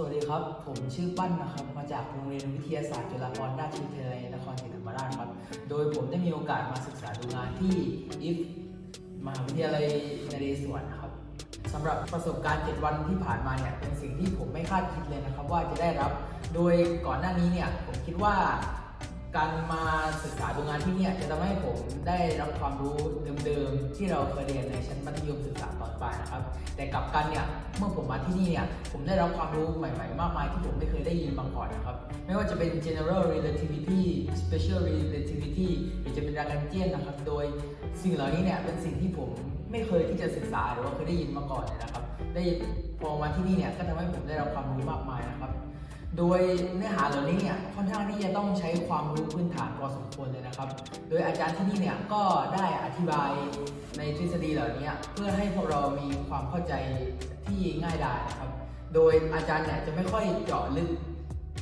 สวัสดีครับ ผมชื่อปั้นนะครับ มาจากโรงเรียนวิทยาศาสตร์จุฬาภรณราชวิทยาลัยนครศรีธรรมราชครับ โดยผมได้มีโอกาสมาศึกษาดูงานที่ IF มหาวิทยาลัยนเรศวรนะครับสำหรับประสบการณ์ 7 วันที่ผ่านมาเนี่ยเป็นสิ่งที่ผมไม่คาดคิดเลยนะครับว่าจะได้รับ โดยก่อนหน้านี้เนี่ยผมคิดว่า การมาศึกษาดูงานที่เนี่ยจะทำให้ผมได้รับความรู้เดิมๆที่เราเคยเรียนในชั้นมัธยมศึกษาตอนปลายนะครับ แต่กลับกันเนี่ยเมื่อผมมาที่นี่เนี่ยผมได้รับความรู้ใหม่ๆ มากมายที่ผมไม่เคยได้ยินมาก่อนนะครับ ไม่ว่าจะเป็น general relativity special relativity หรือจะเป็น Lagrangian นะครับ โดยสิ่งเหล่านี้เนี่ยเป็นสิ่งที่ผมไม่เคยที่จะศึกษาหรือว่าเคยได้ยินมาก่อนนะครับ ได้พอมาที่นี่เนี่ยก็ทำให้ผมได้รับความรู้ โดยเนื้อหาเหล่านี้เนี่ยค่อนข้างที่จะต้องใช้ความรู้พื้นฐานพอสมควรเลยนะครับ โดยอาจารย์ที่นี่เนี่ยก็ได้อธิบายในทฤษฎีเหล่านี้เพื่อให้พวกเรามีความเข้าใจที่ง่ายดายนะครับ โดยอาจารย์เนี่ยจะไม่ค่อยเจาะลึก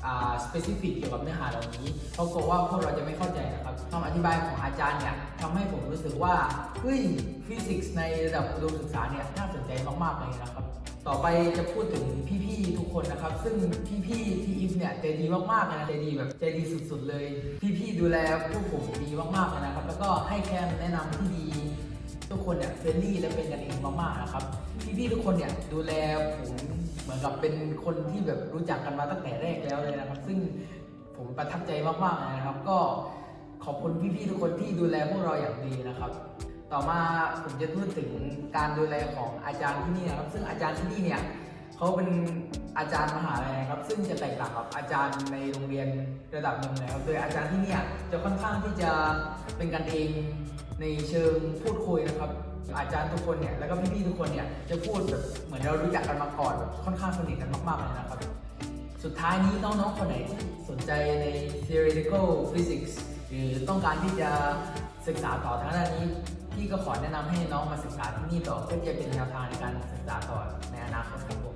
อ่า specific เกี่ยวกับเนื้อหาเหล่านี้ เพราะกลัวว่าพวกเราจะไม่เข้าใจนะครับคำอธิบายของอาจารย์เนี่ยทำให้ผมรู้สึกว่าเฮ้ยฟิสิกส์ในระดับอุดมศึกษาเนี่ยน่าสนใจมากๆเลยนะครับ ต่อไปจะพูดถึงพี่ๆทุกคนนะครับ ซึ่งพี่ๆที่อิฟเนี่ยใจดีมากๆนะใจดีแบบใจดีสุดๆเลย พี่ๆดูแลพวกผมดีมากๆนะครับ แล้วก็ให้แคมแนะนำที่ดี ทุกคนเนี่ยเฟรนลี่และเป็นกันเองมากๆนะครับ พี่ๆทุกคนเนี่ยดูแลผมเหมือนกับเป็นคนที่แบบรู้จักกันมาตั้งแต่แรกแล้วเลยนะครับ ซึ่งผมประทับใจมากๆนะครับ ก็ขอบคุณพี่ๆทุกคนที่ดูแลพวกเราอย่างดีนะครับ ต่อมาผมจะพูดถึงการดูแลของอาจารย์ที่นี่นะครับ ซึ่งอาจารย์ที่นี่เนี่ยเขาเป็นอาจารย์มหาลัยครับ ซึ่งจะแตกต่างกับอาจารย์ในโรงเรียนระดับหนึ่งนะครับ โดยอาจารย์ที่เนี่ยจะค่อนข้างที่จะเป็นกันเองในเชิงพูดคุยนะครับ อาจารย์ทุกคนเนี่ยแล้วก็พี่ๆทุกคนเนี่ยจะพูดแบบเหมือนเรารู้จักกันมาก่อนแบบค่อนข้างสนิทกันมากๆเลยนะครับ สุดท้ายนี้น้องๆคนไหนที่สนใจใน theoretical physics หรือต้องการที่จะศึกษาต่อทางด้านนี้ พี่ก็ขอแนะนำให้น้องมาศึกษาที่นี่ต่อเพื่อที่จะเป็นแนวทางในการศึกษาต่อในอนาคตของผม